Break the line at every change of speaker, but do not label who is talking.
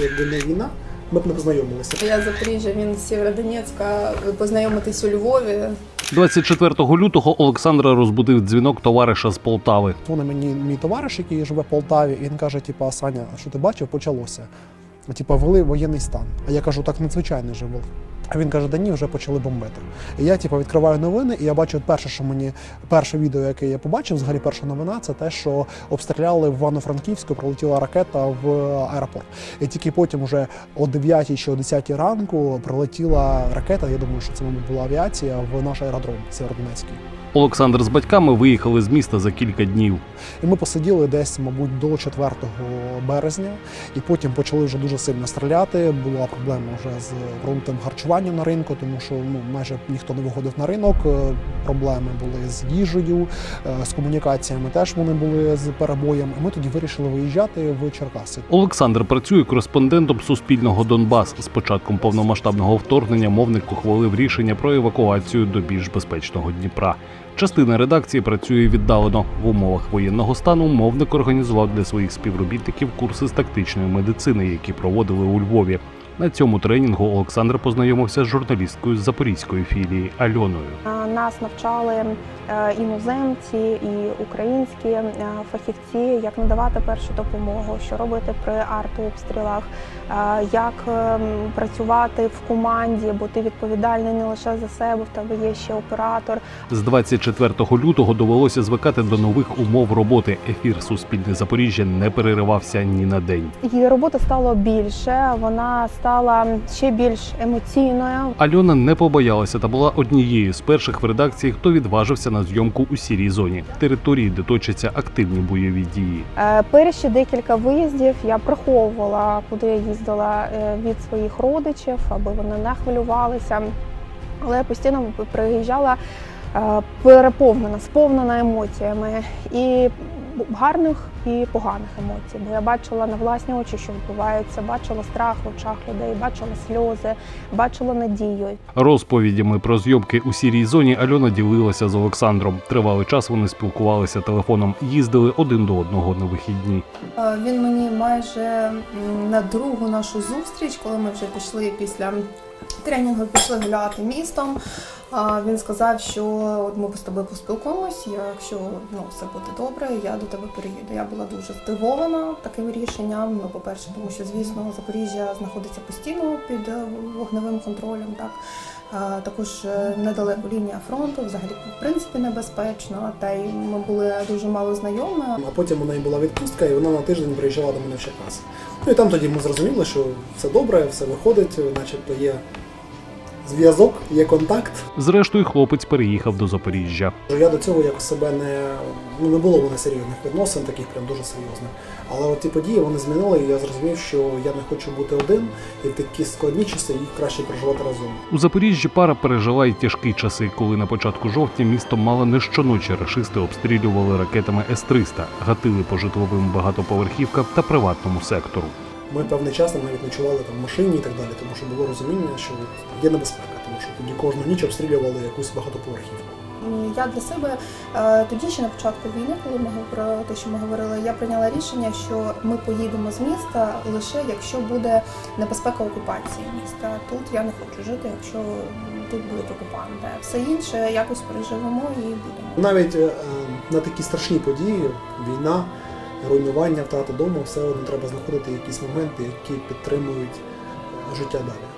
що якби не війна, ми б не познайомилися.
Я з Запоріжжя, він з Сєвєродонецька. Познайомитись у Львові.
24 лютого Олександра розбудив дзвінок товариша з Полтави.
Вони мені мій товариш, який живе в Полтаві, і він каже: типа, Саня, що ти бачив, почалося. Типа, ввели воєнний стан. А я кажу, так надзвичайно же був. А він каже, да ні, вже почали бомбити. І я типу, відкриваю новини, і я бачу перше, що мені перше відео, яке я побачив, взагалі перша новина, це те, що обстріляли в Івано-Франківську, пролетіла ракета в аеропорт. І тільки потім, вже о 9 чи о 10 ранку, прилетіла ракета. Я думаю, що це мабуть була авіація в наш аеродром Сєвєродонецький.
Олександр з батьками виїхали з міста за кілька днів.
І ми посиділи десь, мабуть, до 4 березня, і потім почали вже дуже сильно стріляти. Була проблема вже з продуктом харчування на ринку, тому що ну майже ніхто не виходив на ринок. Е, Проблеми були з їжею, е, з комунікаціями. Теж вони були з перебоєм. І ми тоді вирішили виїжджати в Черкаси.
Олександр працює кореспондентом Суспільного Донбас. З початком повномасштабного вторгнення мовник ухвалив рішення про евакуацію до більш безпечного Дніпра. Частина редакції працює віддалено. В умовах воєнного стану мовник організував для своїх співробітників курси з тактичної медицини, які проводили у Львові. На цьому тренінгу Олександр познайомився з журналісткою з запорізької філії Альоною.
Нас навчали е, іноземці і українські е, фахівці, як надавати першу допомогу, що робити при артобстрілах, е, як ем, працювати в команді, бо ти відповідальний не лише за себе, в тебе є ще оператор.
З 24 лютого довелося звикати до нових умов роботи. Ефір Суспільне Запоріжжя не переривався ні на день.
Її роботи стало більше, вона стала ще більш емоційною.
Альона не побоялася та була однією з перших в редакції, хто відважився на зйомку у сірій зоні території, де точаться активні бойові дії.
Е, Перші декілька виїздів я приховувала, куди я їздила е, від своїх родичів, аби вони не хвилювалися. Але я постійно приїжджала е, переповнена, сповнена емоціями і гарних і поганих емоцій. Бо я бачила на власні очі, що відбувається, бачила страх в очах людей, бачила сльози, бачила надію.
Розповідями про зйомки у сірій зоні Альона ділилася з Олександром. Тривалий час вони спілкувалися телефоном, їздили один до одного на вихідні.
Е, Він мені майже на другу нашу зустріч, коли ми вже пішли після тренінгу, пішли гуляти містом. Він сказав, що ми з тобою поспілкуємось, якщо ну, все буде добре, я до тебе переїду. Я була дуже здивована таким рішенням. Ну, по-перше, тому що, звісно, Запоріжжя знаходиться постійно під е, вогневим контролем. Так? Також е, недалеко лінія фронту, взагалі, в принципі, небезпечно. Та й ми були дуже мало знайомі.
А потім у неї була відпустка, і вона на тиждень приїжджала до мене в Черкаси. Ну і там тоді ми зрозуміли, що все добре, все виходить, начебто є зв'язок, є контакт.
Зрештою, хлопець переїхав до Запоріжжя.
Я до цього якось себе не ну не було мене серйозних відносин, таких прям дуже серйозних. Але от ті події вони змінили, і я зрозумів, що я не хочу бути один, і в такі складні часи їх краще проживати разом.
У Запоріжжі пара пережила й тяжкі часи, коли на початку жовтня місто мало не щоночі рашисти обстрілювали ракетами С-300, гатили по житловим багатоповерхівкам та приватному сектору.
Ми певний час там навіть ночували там в машині і так далі, тому що було розуміння, що є небезпека, тому що тоді кожну ніч обстрілювали якусь багатоповерхівку.
Я для себе е, тоді ще на початку війни, коли ми про те, що ми говорили, я прийняла рішення, що ми поїдемо з міста лише якщо буде небезпека окупації міста. Тут я не хочу жити, якщо тут будуть окупанти. Все інше якось переживемо і будемо.
Навіть е, на такі страшні події, війна, руйнування, втрата дому, все одно треба знаходити якісь моменти, які підтримують е, життя далі.